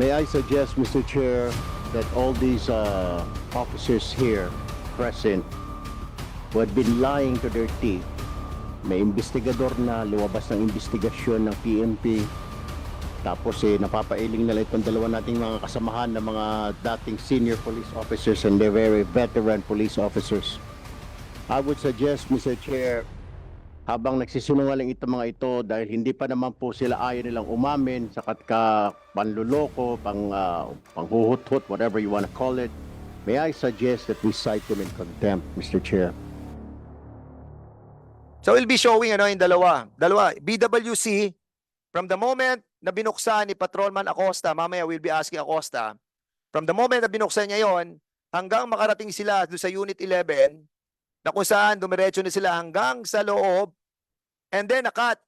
May I suggest, Mr. Chair, that all these uh, officers here present who had been lying to their teeth, may investigador na luwabas ng investigasyon ng PNP, tapos eh, napapailing nila itong dalawa nating mga kasamahan ng mga dating senior police officers and they're very veteran police officers. I would suggest, Mr. Chair, habang nagsisinungaling itong mga ito dahil hindi pa naman po sila ayaw nilang umamin sa ka panluloko, pang, uh, panghuhut-hut, whatever you want to call it, may I suggest that we cite them in contempt, Mr. Chair. So we'll be showing ano yung dalawa. Dalawa, BWC, from the moment na binuksan ni Patrolman Acosta, mamaya we'll be asking Acosta, from the moment na binuksan niya yon hanggang makarating sila sa Unit 11, na kung saan dumiretso na sila hanggang sa loob, and then nakat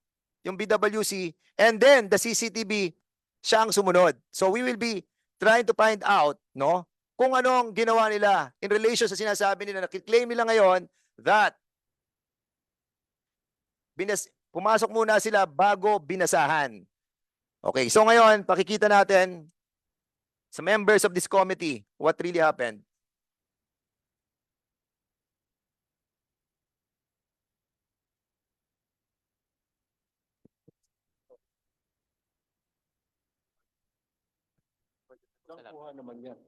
yung BWC, and then the CCTV, siya ang sumunod. So we will be trying to find out, no, kung anong ginawa nila in relation sa sinasabi nila, nakiklaim nila ngayon that binas pumasok muna sila bago binasahan. Okay, so ngayon pakikita natin sa members of this committee what really happened. Kuha naman yan.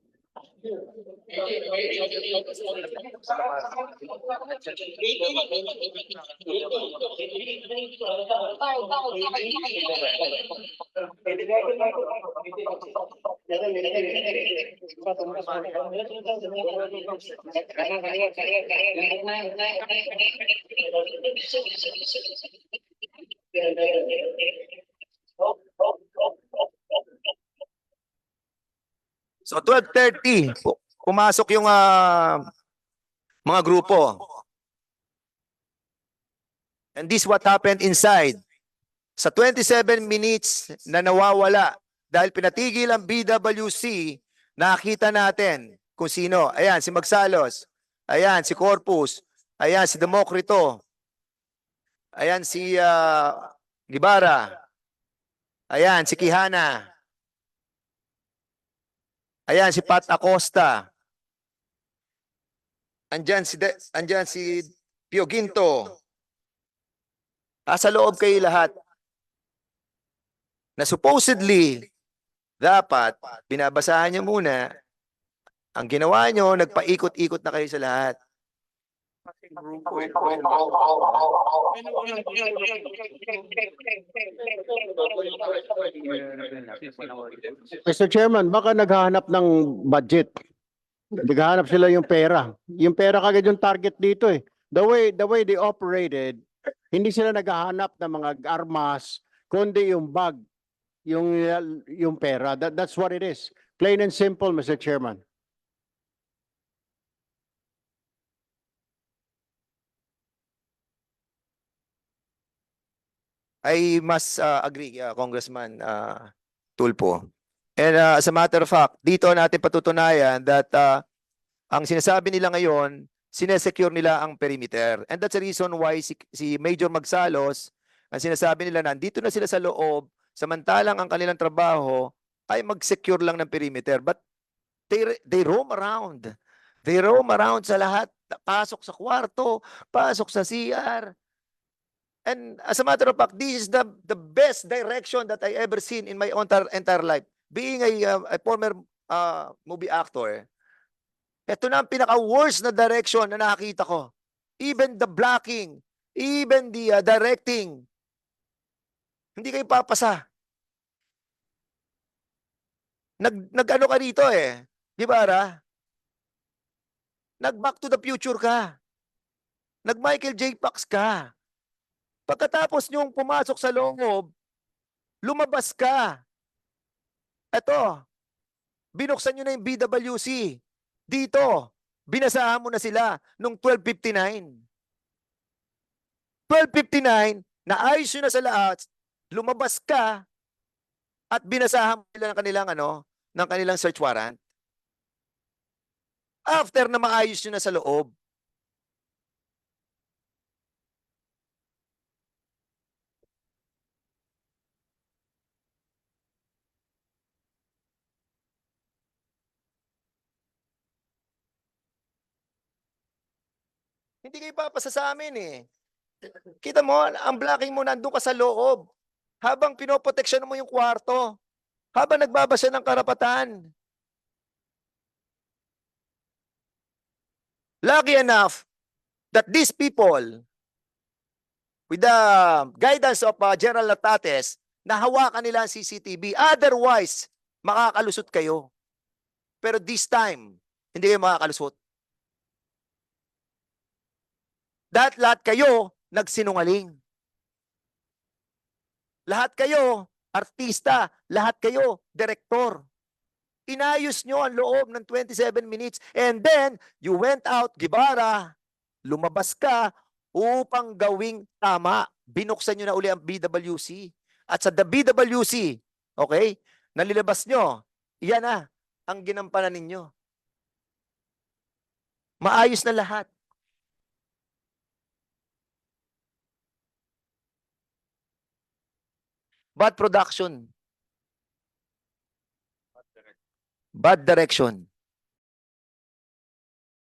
So 12:30 pu- pumasok yung ah, mga grupo. And this what happened inside. Sa 27 minutes na nawawala dahil pinatigil ang BWC, nakita natin kung sino. Ayan, si Magsalos. Ayan, si Corpus. Ayan, si Demokrito. Ayan, si ah, Libara. Ayan, si Kihana. Ayan, si Pat Acosta. Andyan si, De, andyan si Pio Ginto. Nasa loob kayo lahat. Na supposedly, dapat, binabasahan niyo muna. Ang ginawa niyo, nagpaikot-ikot na kayo sa lahat. Mr. Chairman, baka naghahanap ng budget. Naghahanap sila yung pera. Yung pera kagad yung target dito eh. The way, the way they operated, hindi sila naghahanap ng mga armas, kundi yung bag, yung, yung pera. That, that's what it is. Plain and simple, Mr. Chairman. I must uh, agree, uh, Congressman uh, Tulpo. And uh, as a matter of fact, dito natin patutunayan that uh, ang sinasabi nila ngayon, sinesecure nila ang perimeter. And that's the reason why si, si Major Magsalos, ang sinasabi nila, nandito na sila sa loob, samantalang ang kanilang trabaho ay mag-secure lang ng perimeter. But they, they roam around. They roam around sa lahat. Pasok sa kwarto, pasok sa CR. And as a matter of fact, this is the the best direction that I ever seen in my entire entire life. Being a, uh, a former uh, movie actor, ito na ang pinaka-worst na direction na nakakita ko. Even the blocking, even the uh, directing, hindi kayo papasa. Nag, nag-ano ka dito eh. Di ba, Ara? Nag-back to the future ka. Nag-Michael J. Fox ka. Pagkatapos niyong pumasok sa loob, lumabas ka. Eto, binuksan niyo na yung BWC. Dito, binasahan mo na sila nung 1259. 1259, naayos nyo na sa lahat, lumabas ka, at binasahan mo nila ng kanilang ano, ng kanilang search warrant. After na maayos nyo na sa loob, Hindi kayo papasa sa amin eh. Kita mo, ang blocking mo nandun ka sa loob. Habang pinoproteksyon mo yung kwarto. Habang nagbabasa ng karapatan. Lucky enough that these people, with the guidance of uh, General Latates, nahawakan nila ang CCTV. Otherwise, makakalusot kayo. Pero this time, hindi kayo makakalusot. Dahil lahat kayo nagsinungaling. Lahat kayo artista, lahat kayo direktor. Inayos nyo ang loob ng 27 minutes and then you went out, Gibara, lumabas ka upang gawing tama. Binuksan nyo na uli ang BWC. At sa the BWC, okay, nalilabas nyo, yan na ang ginampanan ninyo. Maayos na lahat. Bad production. Bad direction.